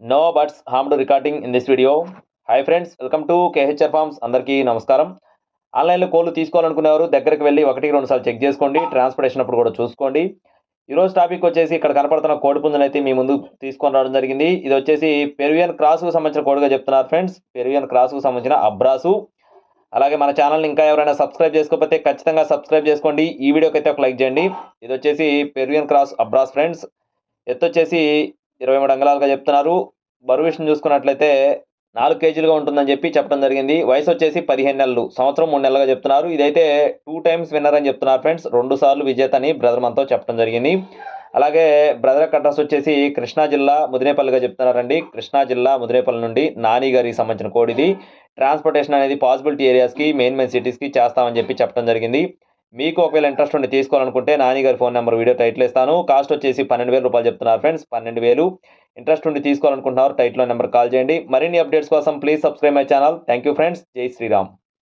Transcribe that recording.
No buts harmed recording in this video hi friends welcome to KHR farms అందరికీ నమస్కారం. ఆన్లైన్లో కోళ్ళు తీసుకోవాలనుకునేవారు దగ్గరికి వెళ్ళి ఒకటికి రెండు సార్లు చెక్ చేసుకోండి. ట్రాన్స్పోర్టేషన్ అప్పుడు కూడా చూసుకోండి. ఈరోజు టాపిక్ వచ్చేసి ఇక్కడ కనపడుతున్న కోడి పుంజును అయితే మీ ముందు తీసుకొని రావడం జరిగింది. ఇది వచ్చేసి పెరువియన్ క్రాస్కు సంబంధించిన కోడిగా చెప్తున్నారు ఫ్రెండ్స్ పెరువియన్ క్రాస్కు సంబంధించిన అబ్రాసు అలాగే మన ఛానల్ని ఇంకా ఎవరైనా సబ్స్క్రైబ్ చేసుకోకపోతే ఖచ్చితంగా సబ్స్క్రైబ్ చేసుకోండి. ఈ వీడియోకి అయితే ఒక లైక్ చేయండి. ఇది వచ్చేసి పెరువియన్ క్రాస్ అబ్రాస్ ఫ్రెండ్స్ ఎత్తు వచ్చేసి ఇరవై మూడు అంగళాలుగా చెప్తున్నారు. బరువు విషయం చూసుకున్నట్లయితే నాలుగు కేజీలుగా ఉంటుందని చెప్పి చెప్పడం జరిగింది. వయసు వచ్చేసి పదిహేను నెలలు సంవత్సరం మూడు నెలలుగా చెప్తున్నారు. ఇదైతే టూ టైమ్స్ విన్నర్ అని చెప్తున్నారు ఫ్రెండ్స్. రెండు సార్లు విజేత అని బ్రదర్ మనతో చెప్పడం జరిగింది. అలాగే బ్రదర్ అడ్రస్ వచ్చేసి కృష్ణా జిల్లా ముదినేపల్లిగా చెప్తున్నారండి. కృష్ణా జిల్లా ముదినేపల్లి నుండి నాని గారికి సంబంధించిన కోడిది ట్రాన్స్పోర్టేషన్ అనేది పాసిబిలిటీ ఏరియాస్కి మెయిన్ మెయిన్ సిటీస్కి చేస్తామని చెప్పి చెప్పడం జరిగింది. మీకు ఒకవేళ ఇంట్రెస్ట్ ఉండి తీసుకోవాలనుకుంటే నాని గారి ఫోన్ నెంబర్ వీడియో టైటిల్ ఇస్తాను. కాస్ట్ వచ్చేసి పన్నెండు వేల రూపాయలు చెప్తున్నారు ఫ్రెండ్స్ పన్నెండు వేలు. ఇంట్రెస్ట్ ఉండి తీసుకోవాలనుకుంటున్నారు టైటిల్ నెంబర్ కాల్ చేయండి. మరిన్ని అప్డేట్స్ కోసం please subscribe my channel thank you friends జై శ్రీరామ్